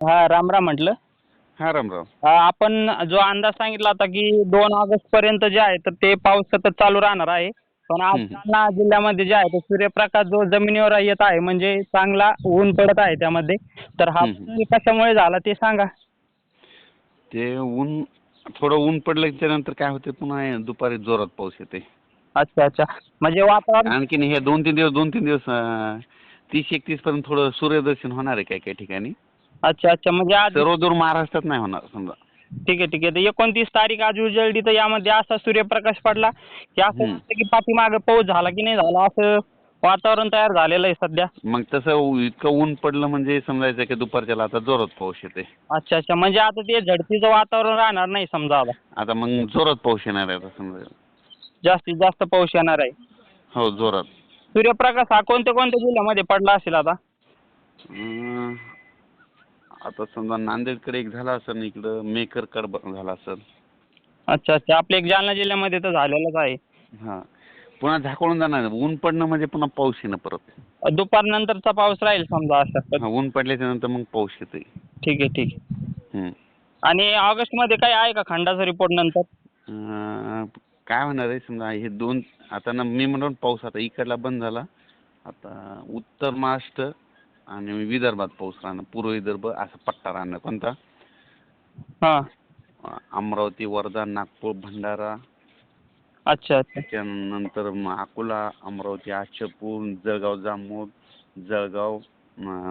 हा राम राम म्हटलं. हा राम राम. आपण जो अंदाज सांगितला होता की दोन ऑगस्ट पर्यंत जे आहे तर ते पाऊस सतत चालू राहणार आहे. पण आज. जालना जिल्ह्यामध्ये जे आहे तो सूर्यप्रकाश जो जमिनीवर येत आहे म्हणजे चांगला ऊन पडत आहे त्यामध्ये. तर हा कशामुळे झाला ते सांगा. ते ऊन थोडं ऊन पडलं त्यानंतर काय होते पुन्हा दुपारी जोरात पाऊस येते. अच्छा अच्छा. म्हणजे वातावरण आणखीन हे दोन तीन दिवस दोन तीन दिवस तीस एकतीस पर्यंत थोडं सूर्यदर्शन होणार आहे काही काही ठिकाणी. अच्छा अच्छा. म्हणजे आज सर्वदूर महाराष्ट्रात नाही होणार समजा. ठीक आहे ठीक आहे. तर एकोणतीस तारीख आज उजळली तर यामध्ये असा सूर्यप्रकाश पडला की असं. वाटतं की पाठीमागं पाऊस झाला की नाही झाला असं वातावरण तयार झालेलं आहे सध्या. मग तसं उ- इतकं ऊन पडलं म्हणजे समजायचं की दुपारच्याला आता जोरात पाऊस येते अच्छा अच्छा. म्हणजे आता ते झडतीचं वातावरण राहणार नाही समजा आता. आता मग जोरात पाऊस येणार आहे आता समजा. जास्तीत जास्त पाऊस येणार आहे. हो जोरात. सूर्यप्रकाश हा कोणत्या कोणत्या जिल्ह्यामध्ये पडला असेल आता? अं, आता समजा नांदेडकडे एक झाला असेल इकडं मेकरकड ब- झाला असेल. अच्छा अच्छा. आपल्या एक जालना जिल्ह्यामध्ये तर झालेलंच आहे. हा. पुन्हा झाकळून जाणार ऊन पडणं म्हणजे पुन्हा पाऊस येणं परत. दुपारनंतरचा पाऊस राहील समजा अशा हा, ऊन पडल्याच्या नंतर मग पाऊस येते ठीक आहे ठीक आहे. हम्म. आणि ऑगस्टमध्ये काही आहे का खंडाचा रिपोर्ट नंतर? अं, काय होणार आहे? समजा हे दोन आता ना मी म्हणून पाऊस आता इकडला बंद झाला. आता उत्तर महाराष्ट्र आणि विदर्भात पाऊस राहणं पूर्व विदर्भ असा पट्टा राहणं कोणता? हां. अमरावती वर्धा नागपूर भंडारा. अच्छा अच्छा. मग अकोला अमरावती आचलपूर जळगाव जामोद जळगाव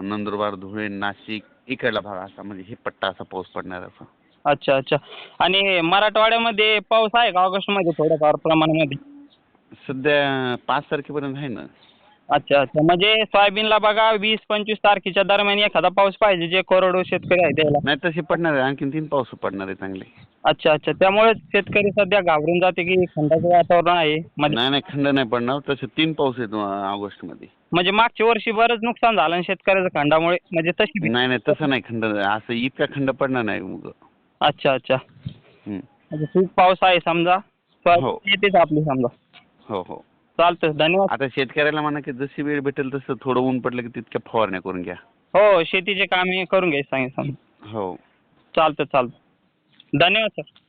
नंदुरबार धुळे नाशिक इकडला भाग असा म्हणजे हे पट्टा असा पाऊस पडणार असा. अच्छा अच्छा. आणि मराठवाड्यामध्ये पाऊस आहे का ऑगस्टमध्ये थोड्याफार प्रमाणामध्ये? सध्या पाच तारखेपर्यंत आहे ना. अच्छा अच्छा. म्हणजे सोयाबीनला बघा वीस पंचवीस तारखेच्या दरम्यान एखादा पाऊस पाहिजे जे कोरडो शेतकरी आहे त्याला. नाही तसे पडणार आहे आणखीन तीन पाऊस पडणार आहे चांगले. अच्छा अच्छा. त्यामुळे शेतकरी सध्या घाबरून जाते की खंडाचं वातावरण आहे. म्हणजे नाही नाही खंड नाही पडणार. तसे तीन पाऊस आहेत ऑगस्टमध्ये म्हणजे मागच्या वर्षी बरंच नुकसान झालं ना शेतकऱ्याचं खंडामुळे म्हणजे तशी भीती- नाही नाही तसं नाही. खंड असं इतका खंड पडणार नाही मग. अच्छा अच्छा. हम्म. म्हणजे खूप पाऊस आहे समजा. हो. येतेच आपली समजा. हो हो. चालतं धन्यवाद. आता शेतकऱ्याला म्हणा की जशी वेळ भेटेल तसं थोडं ऊन पडलं की तितक्या फवारण्या करून घ्या. हो शेतीचे काम हे करून घ्यायचं सांगितलं हो. चालतं चालतं धन्यवाद सर